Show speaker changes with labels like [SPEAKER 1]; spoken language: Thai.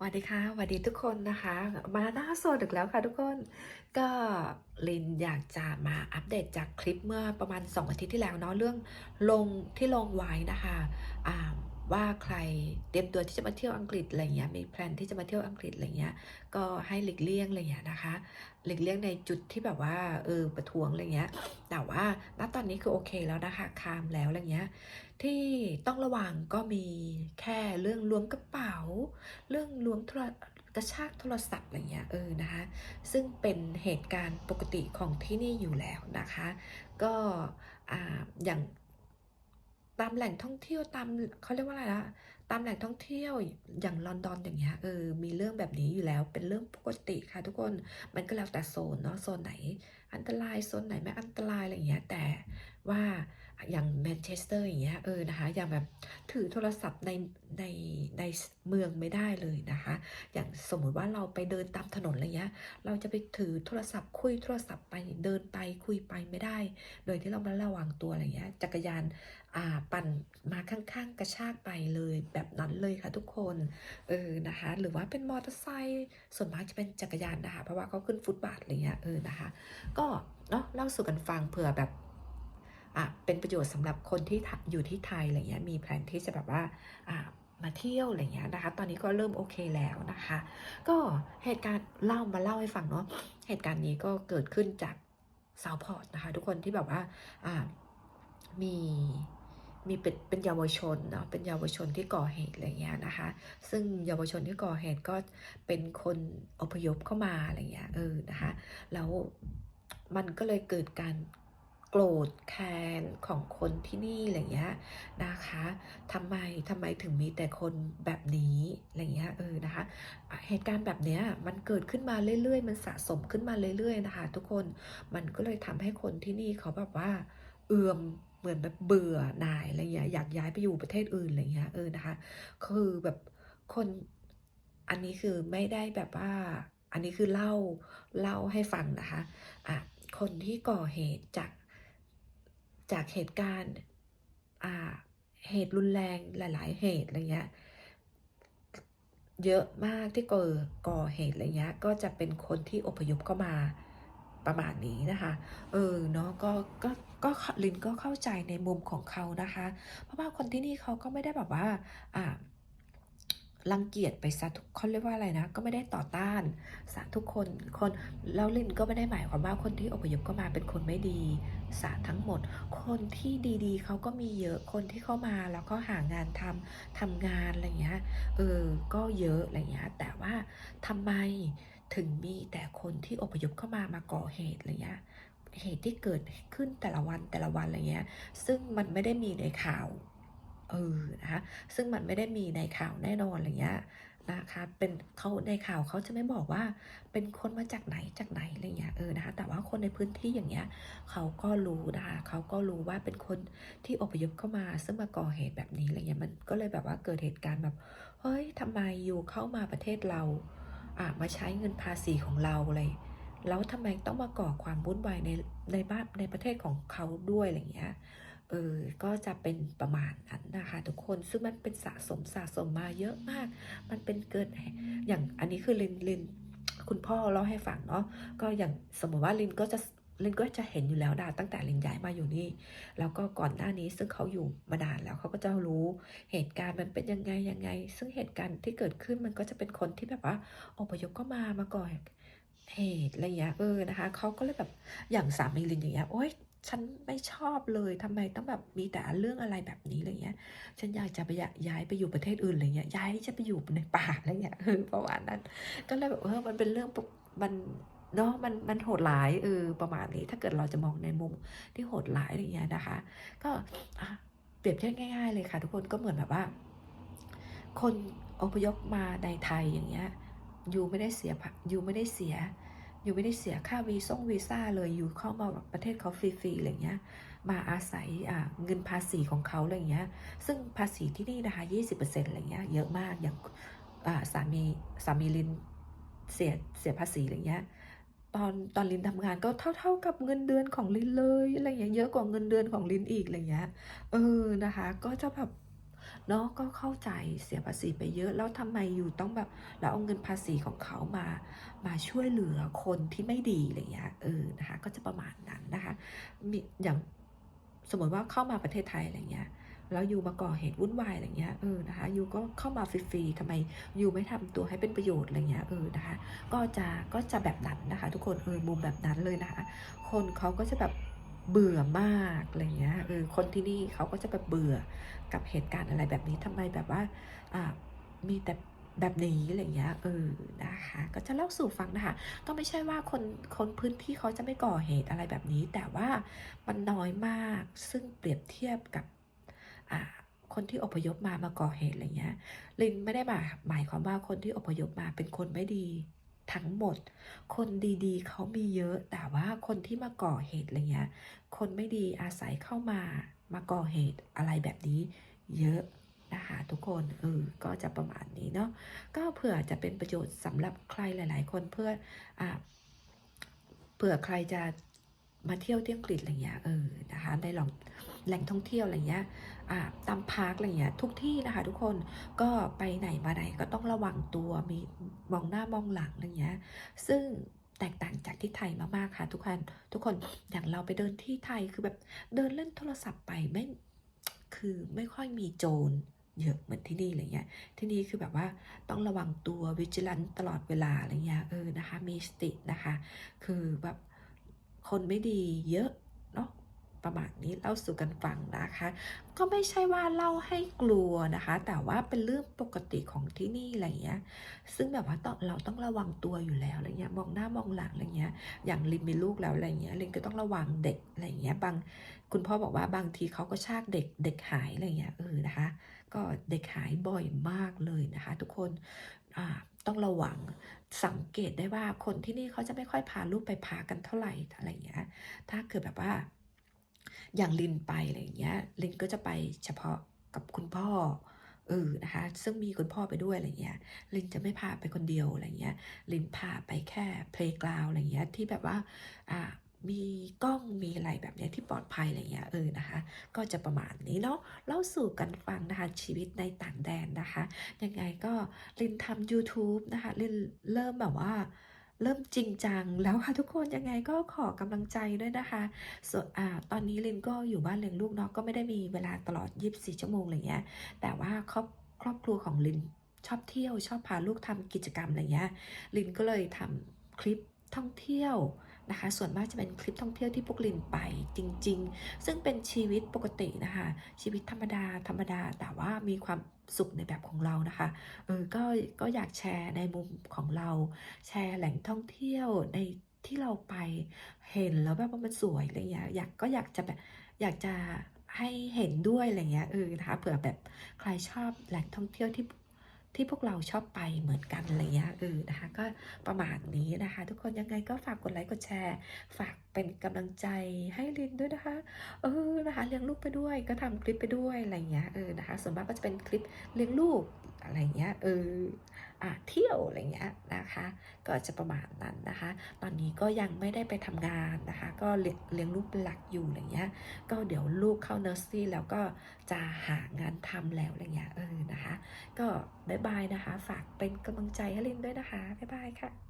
[SPEAKER 1] สวัสดีค่ะสวัสดีทุกคนนะคะ มาหน้าโซดอีกแล้วค่ะทุกคน ก็ลินอยากจะมาอัปเดตจากคลิปเมื่อประมาณ 2 อาทิตย์ที่แล้วเนาะเรื่องลงที่ลงไว้นะคะอ่า ว่าใครเตรียมตัวที่จะมาเที่ยวอังกฤษอะไรเงี้ยมีแพลนที่จะมาเที่ยวอังกฤษอะไรเงี้ยก็ให้หลีกเลี่ยงอะไรเงี้ยนะคะ หลีกเลี่ยงในจุดที่แบบว่าเออประท้วงอะไรเงี้ยแต่ว่าณตอนนี้คือโอเคแล้วนะคะคามแล้วอะไรเงี้ยที่ต้องระวังก็มีแค่เรื่องล้วงกระเป๋า เรื่องล้วงโทรกระชากโทรศัพท์อะไรเงี้ยเออนะคะ ซึ่งเป็นเหตุการณ์ปกติของที่นี่อยู่แล้วนะคะ ก็อ่าอย่าง ตามแหล่งท่องเที่ยวตามเขาเรียกว่าอะไรนะตามแหล่งท่องเที่ยวอย่างลอนดอนอย่างเงี้ยเออมีเรื่องแบบนี้อยู่แล้วเป็นเรื่องปกติค่ะทุกคนมันก็แล้วแต่โซนเนาะโซนไหน อันตรายโซนไหนไม่อันตรายอะไรเงี้ยแต่ว่า อย่างแมนเชสเตอร์อย่างเงี้ยเออนะคะอย่างแบบถือโทรศัพท์ในในในเมืองไม่ได้เลยนะคะ อย่างสมมุติว่าเราไปเดินตามถนนอะไรเงี้ยเราจะไปถือโทรศัพท์คุยโทรศัพท์ไปเดินไปคุยไปไม่ได้ โดยที่เราไม่ระวังตัวอะไรเงี้ยจักรยานอ่าปั่นมาข้างๆ กระชากไปเลยแบบนั้นเลยค่ะทุกคนเออนะคะหรือว่าเป็นมอเตอร์ไซค์ส่วนมากจะเป็นจักรยานนะคะเพราะว่าเขาขึ้นฟุตบาทอะไรเงี้ยเออนะคะ ก็เนาะเล่าสู่กันฟังเผื่อแบบ อะเป็นประโยชน์สำหรับคนที่อยู่ที่ไทยอะไรเงี้ยมีแผนที่จะแบบว่าอ่ามาเที่ยวอะไรเงี้ยนะคะ ตอนนี้ก็เริ่มโอเคแล้วนะคะ ก็เหตุการณ์เล่ามาเล่าให้ฟังเนาะเหตุการณ์นี้ก็เกิดขึ้นจากซาวพอร์ตนะคะ ทุกคนที่แบบว่าอ่ามีมีเป็นเป็นเยาวชนเนาะเป็นเยาวชนที่ก่อเหตุอะไรเงี้ยนะคะ ซึ่งเยาวชนที่ก่อเหตุก็เป็นคนอพยพเข้ามาอะไรเงี้ยเออนะคะแล้วมันก็เลยเกิดการ โกรธแค้นของคนที่นี่อะไรเงี้ยนะคะทำไมทำไมถึงมีแต่คนแบบนี้อะไรเงี้ยเออนะคะ เหตุการณ์แบบเนี้ยมันเกิดขึ้นมาเรื่อยๆ มันสะสมขึ้นมาเรื่อยๆนะคะ ทุกคนมันก็เลยทำให้คนที่นี่เขาแบบว่าเอือมเหมือนแบบเบื่อหน่ายอะไรเงี้ยอยากย้ายไปอยู่ประเทศอื่นอะไรเงี้ยเออนะคะ คือแบบคนอันนี้คือไม่ได้แบบว่า อันนี้คือเล่าเล่าให้ฟังนะคะอะคนที่ก่อเหตุจาก จากเหตุการณ์เหตุรุนแรงหลาย ๆ เหตุอะไรเงี้ยเยอะมากที่ก่อก่อเหตุอะไรเงี้ยก็จะเป็นคนที่อพยพเข้ามาประมาณนี้นะคะ เออเนาะก็ก็ก็ลินก็เข้าใจในมุมของเขานะคะ เพราะว่าคนที่นี่เขาก็ไม่ได้แบบว่าอ่า รังเกียจไปซะทุกเขาเรียกว่าอะไรนะ ก็ไม่ได้ต่อต้านสะทุกคนคนแล้วลินก็ไม่ได้หมายความว่าคนที่อพยพเข้ามาเป็นคนไม่ดีสะทั้งหมด คนที่ดีๆเขาก็มีเยอะคนที่เข้ามาแล้วก็หางานทำทำงานอะไรเงี้ยเออก็เยอะอะไรเงี้ยแต่ว่าทำไมถึงมีแต่คนที่อพยพเข้ามามาก่อเหตุอะไรเงี้ยเหตุที่เกิดขึ้นแต่ละวันแต่ละวันอะไรเงี้ย ซึ่งมันไม่ได้มีในข่าว เออนะคะซึ่งมันไม่ได้มีในข่าวแน่นอนอะไรเงี้ยนะคะเป็นเขาในข่าวเขาจะไม่บอกว่าเป็นคนมาจากไหนจากไหนอะไรเงี้ยเออนะคะแต่ว่าคนในพื้นที่อย่างเงี้ยเขาก็รู้นะคะเขาก็รู้ว่าเป็นคนที่อพยพเข้ามาซึ่งมาก่อเหตุแบบนี้อะไรเงี้ยมันก็เลยแบบว่าเกิดเหตุการณ์แบบเฮ้ยทำไมอยู่เข้ามาประเทศเราอะมาใช้เงินภาษีของเราอะไรแล้วทำไมต้องมาก่อความวุ่นวายในในบ้านในประเทศของเขาด้วยอะไรเงี้ย เออก็จะเป็นประมาณนั้นนะคะทุกคนซึ่งมันเป็นสะสมสะสมมาเยอะมาก มันเป็นเกินอย่างอันนี้คือลินลินคุณพ่อเล่าให้ฟังเนาะก็อย่างสมมติว่าลินก็จะลินก็จะเห็นอยู่แล้วดาตั้งแต่ลินย้ายมาอยู่นี่ แล้วก็ก่อนหน้านี้ซึ่งเขาอยู่มานานแล้วเขาก็จะรู้เหตุการณ์มันเป็นยังไงยังไง ซึ่งเหตุการณ์ที่เกิดขึ้นมันก็จะเป็นคนที่แบบว่าอพยพก็มามาก่อนเหตุอะไรอย่างเงี้ยเออนะคะเขาก็เลยแบบอย่างสามีลินอย่างเงี้ยโอ๊ย ฉันไม่ชอบเลยทำไมต้องแบบมีแต่เรื่องอะไรแบบนี้อะไรเงี้ย ฉันอยากจะไปย้ายไปอยู่ประเทศอื่นอะไรเงี้ย ย้ายจะไปอยู่ในป่าอะไรเงี้ยเออประมาณนั้น ก็เลยแบบเออมันเป็นเรื่องปกมันเนาะมันมันโหดร้ายเออประมาณนี้ ถ้าเกิดเราจะมองในมุมที่โหดร้ายอะไรเงี้ยนะคะ ก็เปรียบเทียบง่าย ๆ เลยค่ะ ทุกคนก็เหมือนแบบว่า คนอพยพมาในไทยอย่างเงี้ยยูไม่ได้เสียยูไม่ได้เสีย อยู่ไม่ได้เสียค่าวีซ่งวีซ่าเลยอยู่เข้ามาแบบประเทศเขาฟรีๆอะไรเงี้ย มาอาศัยอ่าเงินภาษีของเขาอะไรเงี้ย ซึ่งภาษีที่นี่นะคะ20%อร์เซ็นต์อะไรเงี้ยเยอะมากอย่างาสามีสามีลินเสียเสียภาษีอะไรเงี้ยตอนตอนลินทำงานก็เท่าๆกับเงินเดือนของลินเลยอะไรเงี้ยเยอะกว่าเงินเดือนของลินอีกอะไรเงี้ยเออนะคะ ก็จะแบบ เนาะก็เข้าใจเสียภาษีไปเยอะแล้วทำไมอยู่ต้องแบบเราเอาเงินภาษีของเขามามาช่วยเหลือคนที่ไม่ดีอะไรเงี้ยเออนะคะก็จะประมาณนั้นนะคะมีอย่างสมมติว่าเข้ามาประเทศไทยอะไรเงี้ยแล้วยูมาก่อเหตุวุ่นวายอะไรเงี้ยเออนะคะยูก็เข้ามาฟรีๆทำไมยูไม่ทำตัวให้เป็นประโยชน์อะไรเงี้ยเออนะคะ ก็จะก็จะแบบนั้นนะคะ ทุกคนเออมุมแบบนั้นเลยนะคะ คนเขาก็จะแบบ เบื่อมากอะไรเงี้ยเออคนที่นี่เขาก็จะแบบเบื่อกับเหตุการณ์อะไรแบบนี้ทำไมแบบว่าอ่ามีแต่แบบนี้อะไรเงี้ยเออนะคะ ก็จะเล่าสู่ฟังนะคะ ก็ไม่ใช่ว่าคนคนพื้นที่เขาจะไม่ก่อเหตุอะไรแบบนี้ แต่ว่ามันน้อยมากซึ่งเปรียบเทียบกับอ่าคนที่อพยพมามาก่อเหตุอะไรเงี้ยลินไม่ได้มาหมายความว่าคนที่อพยพมาเป็นคนไม่ดี ทั้งหมด คนดีๆ เขามีเยอะ แต่ว่าคนที่มาก่อเหตุอะไรเงี้ย คนไม่ดีอาศัยเข้ามามาก่อเหตุอะไรแบบนี้เยอะนะคะทุกคนเออก็จะประมาณนี้เนาะก็เผื่อจะเป็นประโยชน์สำหรับใครหลาย ๆ คนเพื่ออ่าเผื่อใครจะมาเที่ยวที่อังกฤษอะไรเงี้ยเออนะคะในหลอง แหล่งท่องเที่ยวอะไรเงี้ยตามพาร์คอะไรเงี้ยทุกที่นะคะทุกคนก็ไปไหนมาไหนก็ต้องระวังตัวมีมองหน้ามองหลังอะไรเงี้ยซึ่งแตกต่างจากที่ไทยมากๆค่ะ ทุกคนทุกคนอย่างเราไปเดินที่ไทยคือแบบเดินเล่นโทรศัพท์ไปไม่คือไม่ค่อยมีโจรเยอะเหมือนที่นี่อะไรเงี้ย ที่นี่คือแบบว่าต้องระวังตัววิจิลันตลอดเวลาอะไรเงี้ยเออนะคะมีสตินะคะ คือแบบคนไม่ดีเยอะเนาะ ประมาณนี้เล่าสู่กันฟังนะคะ ก็ไม่ใช่ว่าเล่าให้กลัวนะคะ แต่ว่าเป็นเรื่องปกติของที่นี่อะไรเงี้ย ซึ่งแบบว่าต้องเราต้องระวังตัวอยู่แล้วอะไรเงี้ยมองหน้ามองหลังอะไรเงี้ย อย่างลินมีลูกแล้วอะไรเงี้ยลินก็ต้องระวังเด็กอะไรเงี้ยบางคุณพ่อบอกว่าบางทีเขาก็ชากเด็กเด็กหายอะไรเงี้ยเออนะคะ ก็เด็กหายบ่อยมากเลยนะคะ ทุกคนอ่าต้องระวังสังเกตได้ว่าคนที่นี่เขาจะไม่ค่อยพาลูกไปพากันเท่าไหร่อะไรเงี้ยถ้าเกิดแบบว่า อย่างลินไปอะไรอย่างเงี้ยลินก็จะไปเฉพาะกับคุณพ่อเออนะคะ ซึ่งมีคุณพ่อไปด้วยอะไรเงี้ย ลินจะไม่พาไปคนเดียวอะไรเงี้ย ลินพาไปแค่ playground อะไรเงี้ยที่แบบว่าอ่ามีกล้องมีอะไรแบบเนี้ยที่ปลอดภัยอะไรเงี้ยเออนะคะ ก็จะประมาณนี้เนาะเล่าสู่กันฟังนะคะชีวิตในต่างแดนนะคะ ยังไงก็ลินทำ YouTube นะคะลินเริ่มแบบว่า เริ่มจริงจังแล้วค่ะทุกคนยังไงก็ขอกำลังใจด้วยนะคะส่วนอ่าตอนนี้ลินก็อยู่บ้านเลี้ยงลูกเนาะก็ไม่ได้มีเวลาตลอด 24 ชั่วโมงอะไรเงี้ยแต่ว่าครอบครอบครัวของลินชอบเที่ยว ชอบพาลูกทำกิจกรรมอะไรเงี้ยลินก็เลยทำคลิปท่องเที่ยว นะคะ ส่วนมากจะเป็นคลิปท่องเที่ยวที่พวกลินไปจริง ๆ ซึ่งเป็นชีวิตปกตินะคะ ชีวิตธรรมดาธรรมดา แต่ว่ามีความสุขในแบบของเรานะคะเออก็ก็อยากแชร์ในมุมของเรา แชร์แหล่งท่องเที่ยวในที่เราไปเห็นแล้วแบบว่ามันสวยอะไรอย่างเงี้ยอยากก็อยากจะแบบอยากจะให้เห็นด้วยอะไรเงี้ยเออนะคะเผื่อแบบใครชอบแหล่งท่องเที่ยวที่ ที่พวกเราชอบไปเหมือนกันอะไรเงี้ยเออนะคะก็ประมาณนี้นะคะ ทุกคนยังไงก็ฝากกดไลค์กดแชร์ ฝากเป็นกำลังใจให้ลินด้วยนะคะเออนะคะเลี้ยงลูกไปด้วยก็ทำคลิปไปด้วยอะไรเงี้ยเออนะคะส่วนมากก็จะเป็นคลิปเลี้ยงลูกอะไรเงี้ยเออ เที่ยวอะไรเงี้ยนะคะ ก็จะประมาณนั้นนะคะ ตอนนี้ก็ยังไม่ได้ไปทำงานนะคะ ก็เลี้ยงลูกเป็นหลักอยู่อะไรเงี้ย ก็เดี๋ยวลูกเข้าเนอร์สรี่แล้วก็จะหางานทำแล้วอะไรเงี้ยเออนะคะ ก็บายบายนะคะ ฝากเป็นกำลังใจให้ลินด้วยนะคะบ๊ายบายค่ะ